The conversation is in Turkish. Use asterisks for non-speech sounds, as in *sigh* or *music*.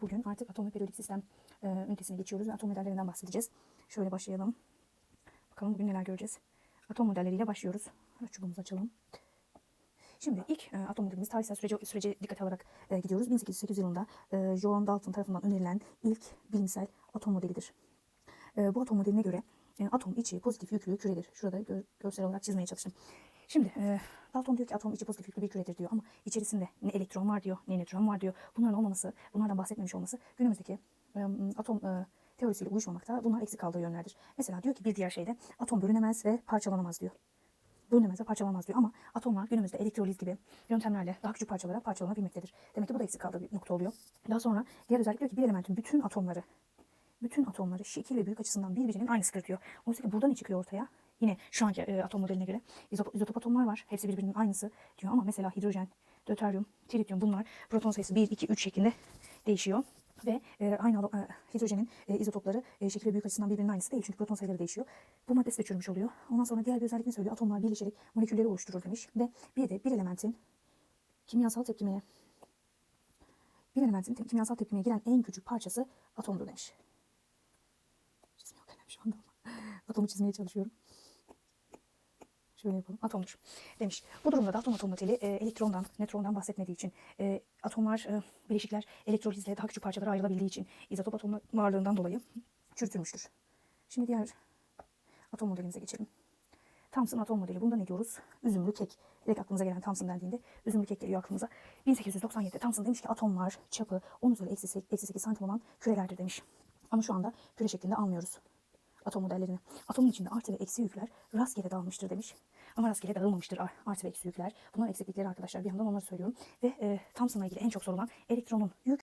bugün artık atom ve periyodik sistem e, ünitesine geçiyoruz ve atom modellerinden bahsedeceğiz. Şöyle başlayalım. Bakalım bugün neler göreceğiz. Atom modelleriyle başlıyoruz. Çubuğumuzu açalım. Şimdi ilk e, atom modelimiz tarihsel sürece, sürece dikkate alarak e, gidiyoruz. 1808 yılında e, John Dalton tarafından önerilen ilk bilimsel atom modelidir. E, bu atom modeline göre e, atom içi pozitif yüklü küredir. Şurada gö- görsel olarak çizmeye çalıştım. Şimdi e, Dalton diyor ki atom içi pozitif yüklü bir küredir diyor ama içerisinde ne elektron var diyor ne nötron var diyor. Bunların olmaması, bunlardan bahsetmemiş olması günümüzdeki e, atom e, teorisiyle uyuşmamakta. Bunlar eksik kaldığı yönlerdir. Mesela diyor ki bir diğer şeyde atom bölünemez ve parçalanamaz diyor bölünemez ve parçalanmaz diyor. Ama atomlar günümüzde elektroliz gibi yöntemlerle daha küçük parçalara parçalanabilmektedir. Demek ki bu da eksik kaldığı bir nokta oluyor. Daha sonra diğer özellik diyor ki bir elementin bütün atomları bütün atomları şekil ve büyük açısından birbirinin aynısıdır diyor. Oysa ki burada ne çıkıyor ortaya? Yine şu anki e, atom modeline göre izotop, izotop atomlar var. Hepsi birbirinin aynısı diyor ama mesela hidrojen, döteryum, tritium bunlar proton sayısı 1, 2, 3 şeklinde değişiyor. Ve e, aynı e, hidrojenin e, izotopları e, şekil ve büyük açısından birbirinin aynısı değil. Çünkü proton sayıları değişiyor. Bu maddesi de çürümüş oluyor. Ondan sonra diğer bir özellikini söylüyor. Atomlar birleşerek molekülleri oluşturur demiş. Ve bir de bir elementin kimyasal tepkimeye bir elementin te- kimyasal tepkimeye giren en küçük parçası atomdur demiş. Çizim yok *laughs* şu anda ama atomu çizmeye çalışıyorum. Şöyle yapalım. Atomdur demiş. Bu durumda da atom atom modeli e, elektrondan, nötrondan bahsetmediği için e, atomlar, e, bileşikler elektrolizle daha küçük parçalara ayrılabildiği için izotop atom varlığından dolayı çürütülmüştür. Şimdi diğer atom modelimize geçelim. Thomson atom modeli. Bunda ne diyoruz? Üzümlü kek. Direkt aklımıza gelen Thomson dendiğinde üzümlü kek geliyor aklımıza. 1897'de Thomson demiş ki atomlar çapı 10 üzeri eksi 8, eksi 8 santim olan kürelerdir demiş. Ama şu anda küre şeklinde almıyoruz atom modellerini. Atomun içinde artı ve eksi yükler rastgele dağılmıştır demiş. Ama rastgele dağılmamıştır ar- artı ve eksi yükler. Bunlar eksiklikleri arkadaşlar. Bir yandan onları söylüyorum. Ve e, Thomson'la ilgili en çok sorulan elektronun yük